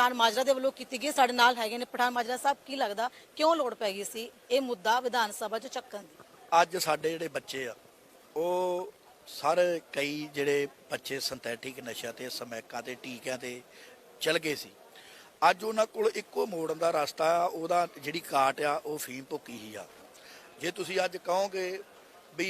ਪਠਾਨ ਮਾਜਰਾ ਦੇ ਵੱਲੋਂ ਕੀਤੀ ਗਈ, ਸਾਡੇ ਨਾਲ ਹੈਗੇ ਨੇ ਪਠਾਨ ਮਾਜਰਾ ਸਾਹਿਬ, ਕੀ ਲੱਗਦਾ, ਕਿਉਂ ਲੋੜ ਪੈ ਗਈ ਸੀ ਇਹ ਮੁੱਦਾ ਵਿਧਾਨ ਸਭਾ 'ਚ ਚੱਕਣ ਦੀ? ਅੱਜ ਸਾਡੇ ਜਿਹੜੇ ਬੱਚੇ ਆ, ਉਹ ਸਾਰੇ ਕਈ ਜਿਹੜੇ ਬੱਚੇ ਸਿੰਥੈਟਿਕ ਨਸ਼ਿਆਂ ਤੇ, ਸਮੈਕਾਂ ਤੇ, ਟੀਕਿਆਂ ਤੇ ਚਲ ਗਏ ਸੀ। ਅੱਜ ਉਹਨਾਂ ਕੋਲ ਇੱਕੋ ਮੋੜਨ ਦਾ ਰਸਤਾ ਆ, ਉਹਦਾ ਜਿਹੜੀ ਕਾਟ ਆ, ਉਹ ਫੀਮ ਭੁੱਕੀ ਹੀ ਆ। ਜੇ ਤੁਸੀਂ ਅੱਜ ਕਹੋਗੇ ਵੀ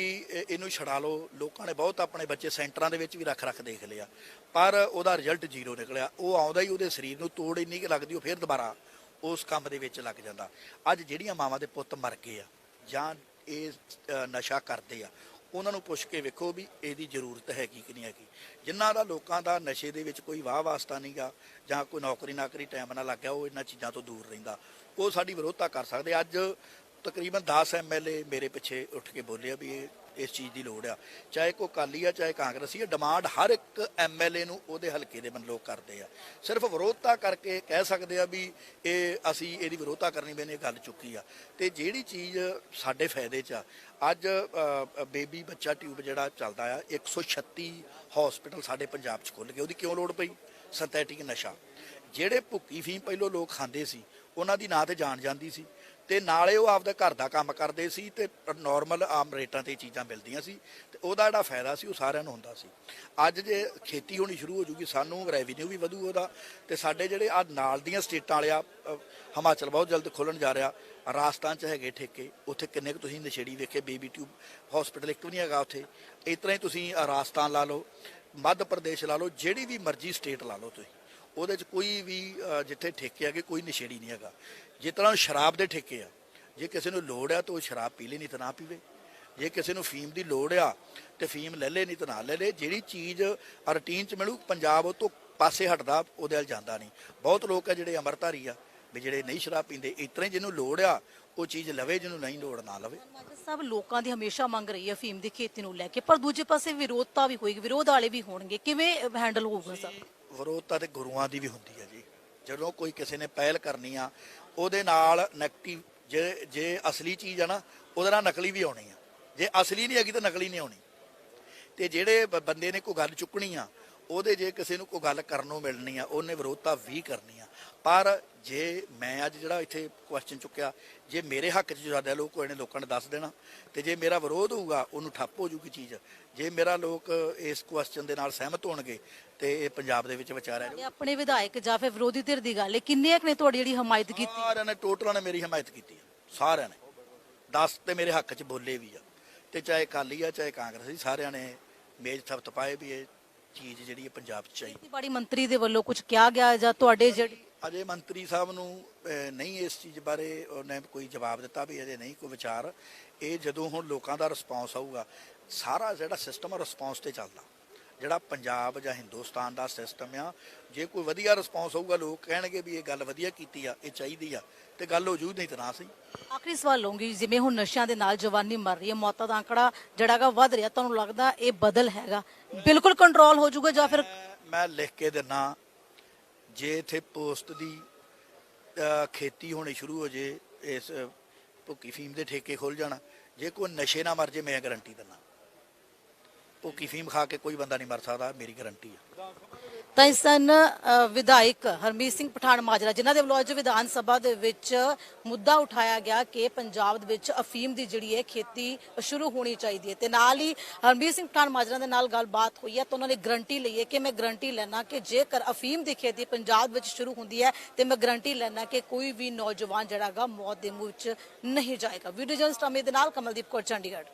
ਇਹਨੂੰ ਛਡਾ ਲਓ। ਲੋਕਾਂ ਨੇ ਬਹੁਤ ਆਪਣੇ ਬੱਚੇ ਸੈਂਟਰਾਂ ਦੇ ਵਿੱਚ ਵੀ ਰੱਖ ਰੱਖ ਦੇਖ ਲਿਆ। ਪਰ ਉਹਦਾ ਰਿਜ਼ਲਟ ਜ਼ੀਰੋ ਨਿਕਲਿਆ। ਉਹ ਆਉਂਦਾ ਹੀ ਉਹਦੇ ਸਰੀਰ ਨੂੰ ਤੋੜ ਇੰਨੀ ਕਿ ਲੱਗਦੀ, ਉਹ ਫਿਰ ਦੁਬਾਰਾ ਉਸ ਕੰਮ ਦੇ ਵਿੱਚ ਲੱਗ ਜਾਂਦਾ। ਅੱਜ ਜਿਹੜੀਆਂ ਮਾਵਾਂ ਦੇ ਪੁੱਤ ਮਰ ਗਏ ਆ, ਜਾਂ ਇਹ ਨਸ਼ਾ ਕਰਦੇ ਆ, ਉਹਨਾਂ ਨੂੰ ਪੁੱਛ ਕੇ ਵੇਖੋ ਵੀ ਇਹਦੀ ਜ਼ਰੂਰਤ ਹੈਗੀ ਕਿ ਨਹੀਂ ਹੈਗੀ। ਜਿਨ੍ਹਾਂ ਦਾ ਲੋਕਾਂ ਦਾ ਨਸ਼ੇ ਦੇ ਵਿੱਚ ਕੋਈ ਵਾਹ ਵਾਸਤਾ ਨਹੀਂਗਾ ਜਾਂ ਕੋਈ ਨੌਕਰੀ ਨਾਕਰੀ ਟਾਈਮ ਨਾਲ ਲੱਗ ਗਿਆ, ਉਹ ਇਹਨਾਂ ਚੀਜ਼ਾਂ ਤੋਂ ਦੂਰ ਰਹਿੰਦਾ। ਉਹ ਸਾਡੀ ਵਿਰੋਧਤਾ ਕਰ ਸਕਦੇ ਅੱਜ ਤਕਰੀਬਨ 10 ਐਮਐਲਏ ਮੇਰੇ ਪਿੱਛੇ ਉੱਠ ਕੇ ਬੋਲੇ ਆ ਵੀ ਇਹ, ਇਸ ਚੀਜ਼ ਦੀ ਲੋੜ ਆ। ਚਾਹੇ ਕੋ ਕਾਲੀ ਆ, ਚਾਹੇ ਕਾਂਗਰਸੀ ਆ, ਡਿਮਾਂਡ ਹਰ ਇੱਕ ਐਮਐਲਏ ਨੂੰ ਉਹਦੇ ਹਲਕੇ ਦੇ ਬੰਦ ਲੋਕ ਕਰਦੇ ਆ। ਸਿਰਫ ਵਿਰੋਧਤਾ ਕਰਕੇ ਕਹਿ ਸਕਦੇ ਆ ਵੀ ਇਹ, ਅਸੀਂ ਇਹਦੀ ਵਿਰੋਧਤਾ ਕਰਨੀ ਮੈਨੇ ਗੱਲ ਚੁੱਕੀ ਆ। ਤੇ ਜਿਹੜੀ ਚੀਜ਼ ਸਾਡੇ ਫਾਇਦੇ 'ਚ ਆ, ਅੱਜ ਬੇਬੀ ਬੱਚਾ ਟਿਊਬ ਜਿਹੜਾ ਚੱਲਦਾ ਆ 136 ਹਸਪੀਟਲ ਸਾਡੇ ਪੰਜਾਬ 'ਚ ਖੁੱਲ ਗਏ। ਉਹਦੀ ਕਿਉਂ ਲੋੜ ਪਈ? ਸਿੰਥੈਟਿਕ ਨਸ਼ਾ। ਜਿਹੜੇ ਭੁੱਕੀ ਫੀਮ ਪਹਿਲੋਂ ਲੋਕ ਖਾਂਦੇ ਸੀ, ਉਹਨਾਂ ਦੀ ਨਾਂ ਤੇ ਜਾਣ ਜਾਂਦੀ ਸੀ। ਤੇ ਨਾਲੇ ਉਹ ਆਪਦਾ ਘਰ ਦਾ ਕੰਮ ਕਰਦੇ ਸੀ ਤੇ ਨਾਰਮਲ ਆਮ ਰੇਟਾਂ ਤੇ ਚੀਜ਼ਾਂ ਮਿਲਦੀਆਂ ਸੀ ਤੇ ਉਹਦਾ ਜਿਹੜਾ ਫਾਇਦਾ ਸੀ ਉਹ ਸਾਰਿਆਂ ਨੂੰ ਹੁੰਦਾ ਸੀ। ਅੱਜ ਜੇ ਖੇਤੀ ਹੋਣੀ ਸ਼ੁਰੂ ਹੋ ਜੂਗੀ ਸਾਨੂੰ ਰੈਵਨਿਊ ਵੀ ਵਧੂ ਉਹਦਾ ਤੇ ਸਾਡੇ ਜਿਹੜੇ ਆ ਨਾਲ ਦੀਆਂ ਸਟੇਟਾਂ ਵਾਲਿਆ ਅ, ਹਿਮਾਚਲ ਬਹੁਤ ਜਲਦ ਖੁੱਲਣ ਜਾ ਰਿਹਾ ਰਾਜਸਥਾਨ ਚ ਹੈਗੇ ਠੇਕੇ ਉੱਥੇ ਕਿੰਨੇ ਕੁ ਤੁਸੀਂ ਨਸ਼ੇੜੀ ਵੇਖੇ ਬੇਬੀ ਟਿਊਬ ਹਸਪੀਟਲ ਇੱਕ ਵੀ ਨਹੀਂ ਹੈਗਾ ਉੱਥੇ। ਇਸ ਤਰ੍ਹਾਂ ਹੀ ਤੁਸੀਂ ਰਾਜਸਥਾਨ ਲਾ ਲਓ ਮੱਧ ਪ੍ਰਦੇਸ਼ ਲਾ ਲਓ ਜਿਹੜੀ ਵੀ ਮਰਜ਼ੀ ਸਟੇਟ ਲਾ ਲਓ ਤੁਸੀਂ। ਉਹਦੇ ਚ ਕੋਈ ਵੀ ਜਿੱਥੇ ਠੇਕੇ ਹੈਗੇ ਕੋਈ ਨਸ਼ੇੜੀ ਨਹੀਂ ਹੈਗਾ। ਜਿਸ ਤਰ੍ਹਾਂ ਸ਼ਰਾਬ ਦੇ ਠੇਕੇ ਆ ਜੇ ਕਿਸੇ ਨੂੰ ਲੋੜ ਆ ਤਾਂ ਉਹ ਸ਼ਰਾਬ ਪੀ ਲੈ ਨਹੀਂ ਤਾਂ ਨਾ ਪੀਵੇ। ਜੇ ਕਿਸੇ ਨੂੰ ਫੀਮ ਦੀ ਲੋੜ ਆ ਤੇ ਫੀਮ ਲੈ ਲੈ ਨਹੀਂ ਤਾਂ ਨਾ ਲੈ ਲੈ। ਜਿਹੜੀ ਚੀਜ਼ ਰੂਟੀਨ ਚ ਮਿਲੂ ਪੰਜਾਬ ਉਹ ਤੋਂ ਪਾਸੇ ਹਟਦਾ ਉਹਦੇ ਵੱਲ ਜਾਂਦਾ ਨਹੀਂ। ਬਹੁਤ ਲੋਕ ਆ ਜਿਹੜੇ ਅਮਰਧਾਰੀ ਆ ਵੀ ਜਿਹੜੇ ਨਹੀਂ ਸ਼ਰਾਬ ਪੀਂਦੇ ਹੀ ਜਿਹਨੂੰ ਲੋੜ ਆ ਉਹ ਚੀਜ਼ ਲਵੇ ਜਿਹਨੂੰ ਨਹੀਂ ਲੋੜ ਨਾ ਲਵੇ। ਸਾਹਿਬ ਲੋਕਾਂ ਦੀ ਹਮੇਸ਼ਾ ਮੰਗ ਰਹੀ ਹੈ ਫੀਮ ਦੀ ਖੇਤੀ ਨੂੰ ਲੈ ਕੇ ਪਰ ਦੂਜੇ ਪਾਸੇ ਵਿਰੋਧਤਾ ਵੀ ਹੋਏਗੀ ਵਿਰੋਧ ਵਾਲੇ ਵੀ ਹੋਣਗੇ। ਕਿਵੇਂ ਹੈਂਡਲ ਹੋਊਗਾ ਸਭ? ਵਿਰੋਧਤਾ ਤੇ ਗੁਰੂਆਂ ਦੀ ਵੀ ਹੁੰਦੀ ਹੈ ਜੀ। ਜਦੋਂ ਕੋਈ ਕਿਸੇ ਨੇ ਪਹਿਲ ਕਰਨੀ ਆ ਉਹਦੇ ਨਾਲ ਨੈਗੇਟਿਵ ਜੇ ਜੇ ਅਸਲੀ ਚੀਜ਼ ਆ ਨਾ, ਉਹਦੇ ਨਾਲ ਨਕਲੀ ਵੀ ਆਉਣੀ ਆ। ਜੇ ਅਸਲੀ ਨਹੀਂ ਹੈਗੀ ਤਾਂ ਨਕਲੀ ਨਹੀਂ ਆਉਣੀ। ਤੇ ਜਿਹੜੇ ਬ- ਬੰਦੇ ਨੇ ਕੋਈ ਗੱਲ ਚੁੱਕਣੀ ਆ ਉਹਦੇ ਜੇ ਕਿਸੇ ਨੂੰ ਕੋਈ ਗੱਲ ਕਰਨ ਨੂੰ ਮਿਲਣੀ ਆ ਉਹਨੇ ਵਿਰੋਧਤਾ ਵੀ ਕਰਨੀ ਆ। ਪਰ ਜੇ ਮੈਂ ਅੱਜ ਜਿਹੜਾ ਇੱਥੇ ਕੁਐਸਚਨ ਚੁੱਕਿਆ ਜੇ ਮੇਰੇ ਹੱਕ 'ਚ ਜ਼ਿਆਦਾ ਲੋਕ ਹੋਏ ਨੇ ਲੋਕਾਂ ਨੇ ਦੱਸ ਦੇਣਾ। ਤੇ ਜੇ ਮੇਰਾ ਵਿਰੋਧ ਹੋਊਗਾ ਉਹਨੂੰ ਠੱਪ ਹੋ ਜੂਗੀ ਚੀਜ਼। ਜੇ ਮੇਰਾ ਲੋਕ ਇਸ ਕੁਐਸਚਨ ਦੇ ਨਾਲ ਸਹਿਮਤ ਹੋਣਗੇ ਤੇ ਇਹ ਪੰਜਾਬ ਦੇ ਵਿੱਚ ਵਿਚਾਰਿਆ ਇਹ ਆਪਣੇ ਵਿਧਾਇਕ ਜਾਂ ਫਿਰ ਵਿਰੋਧੀ ਧਿਰ ਦੀ ਗੱਲ ਹੈ। ਕਿੰਨੇ ਕੁ ਨੇ ਤੁਹਾਡੀ ਜਿਹੜੀ ਹਮਾਇਤ ਕੀਤੀ? ਸਾਰਿਆਂ ਨੇ ਟੋਟਲਾਂ ਨੇ ਮੇਰੀ ਹਮਾਇਤ ਕੀਤੀ ਸਾਰਿਆਂ ਨੇ। 10 ਤੇ ਮੇਰੇ ਹੱਕ 'ਚ ਬੋਲੇ ਵੀ ਆ। ਤੇ ਚਾਹੇ ਅਕਾਲੀ ਆ ਚਾਹੇ ਕਾਂਗਰਸੀ ਸਾਰਿਆਂ ਨੇ ਮੇਜ਼ ਥਪਤ ਪਾਏ ਵੀ ਇਹ ਚੀਜ਼ ਜਿਹੜੀ ਹੈ ਪੰਜਾਬ 'ਚ ਚਾਹੀਦੀ ਖੇਤੀਬਾੜੀ ਮੰਤਰੀ ਦੇ ਵੱਲੋਂ ਕੁਝ ਕਿਹਾ ਗਿਆ ਜਾਂ ਤੁਹਾਡੇ ਜਿਹੜੀ ਅਜੇ ਮੰਤਰੀ ਸਾਹਿਬ ਨੂੰ ਅਹ, ਨਹੀਂ ਇਸ ਚੀਜ਼ ਬਾਰੇ ਉਹਨੇ ਕੋਈ ਜਵਾਬ ਦਿੱਤਾ ਵੀ ਅਜੇ ਨਹੀਂ ਕੋਈ ਵਿਚਾਰ। ਇਹ ਜਦੋਂ ਹੁਣ ਲੋਕਾਂ ਦਾ ਰਿਸਪੌਂਸ ਆਊਗਾ ਸਾਰਾ ਜਿਹੜਾ ਸਿਸਟਮ ਰਿਸਪੌਂਸ ਤੇ ਚੱਲਦਾ। ਜਿਹੜਾ ਪੰਜਾਬ ਜਾਂ ਹਿੰਦੁਸਤਾਨ ਦਾ ਸਿਸਟਮ ਆ ਜੇ ਕੋਈ ਵਧੀਆ ਰਿਸਪੌਂਸ ਆਊਗਾ ਲੋਕ ਕਹਿਣਗੇ ਵੀ ਇਹ ਗੱਲ ਵਧੀਆ ਕੀਤੀ ਆ ਇਹ ਚਾਹੀਦੀ ਆ ਤੇ ਗੱਲ ਹੋ ਜੂ ਨਹੀਂ ਤਾਂ ਨਾ ਸਹੀ। ਆਖਰੀ ਸਵਾਲ ਲਵਾਂਗੀ ਜਿਵੇਂ ਹੁਣ ਨਸ਼ਿਆਂ ਦੇ ਨਾਲ ਜਵਾਨੀ ਮਰ ਰਹੀ ਹੈ ਮੌਤਾਂ ਦਾ ਅੰਕੜਾ ਜਿਹੜਾ ਹੈਗਾ ਵੱਧ ਰਿਹਾ ਤੁਹਾਨੂੰ ਲੱਗਦਾ ਇਹ ਬਦਲ ਹੈਗਾ? ਬਿਲਕੁਲ ਕੰਟਰੋਲ ਹੋ ਜਾਊਗਾ ਜਾਂ ਫਿਰ ਮੈਂ- ਲਿਖ ਕੇ ਦਿੰਨਾ ਜੇ ਇੱਥੇ ਪੋਸਟ ਦੀ ਖੇਤੀ ਹੋਣੀ ਸ਼ੁਰੂ ਹੋ ਜੇ ਇਸ ਭੁੱਕੀ ਫੀਮ ਦੇ ਠੇਕੇ ਖੁੱਲ ਜਾਣ ਜੇ ਕੋਈ ਨਸ਼ੇ ਨਾ ਮਰ ਜੇ ਮੈਂ ਗਾਰੰਟੀ ਦਿੰਨਾ। ਭੁੱਕੀ ਫੀਮ ਖਾ ਕੇ ਕੋਈ ਬੰਦਾ ਨਹੀਂ ਮਰ ਸਕਦਾ, ਮੇਰੀ ਗਾਰੰਟੀ ਆ। ਤਾਂ ਇਸ ਸਨ ਵਿਧਾਇਕ ਹਰਮੀਤ ਸਿੰਘ ਪਠਾਨ ਮਾਜਰਾ, ਜਿਨ੍ਹਾਂ ਦੇ ਵੱਲੋਂ ਅੱਜ ਵਿਧਾਨ ਸਭਾ ਦੇ ਵਿੱਚ ਮੁੱਦਾ ਉਠਾਇਆ ਗਿਆ ਕਿ ਪੰਜਾਬ ਦੇ ਵਿੱਚ ਅਫੀਮ ਦੀ ਜਿਹੜੀ ਹੈ ਖੇਤੀ ਸ਼ੁਰੂ ਹੋਣੀ ਚਾਹੀਦੀ ਹੈ। ਤੇ ਨਾਲ ਹੀ ਹਰਮੀਤ ਸਿੰਘ ਪਠਾਨ ਮਾਜਰਾ ਦੇ ਨਾਲ ਗੱਲਬਾਤ ਹੋਈ ਹੈ ਤਾਂ ਉਹਨਾਂ ਨੇ ਗਰੰਟੀ ਲਈ ਹੈ ਕਿ ਮੈਂ ਗਰੰਟੀ ਲੈਣਾ ਕਿ ਜੇਕਰ ਅਫੀਮ ਦੀ ਖੇਤੀ ਪੰਜਾਬ ਵਿੱਚ ਸ਼ੁਰੂ ਹੁੰਦੀ ਹੈ, ਤੇ ਮੈਂ ਗਰੰਟੀ ਲੈਣਾ ਕਿ ਕੋਈ ਵੀ ਨੌਜਵਾਨ ਜਿਹੜਾ ਹੈਗਾ ਮੌਤ ਦੇ ਮੂੰਹ ਵਿੱਚ ਨਹੀਂ ਜਾਏਗਾ। ਵੀਡੀਓ ਜਰਨਲਿਸਟ ਅਮਿਤ ਦੇ ਨਾਲ ਕਮਲਦੀਪ ਕੌਰ, ਚੰਡੀਗੜ੍ਹ।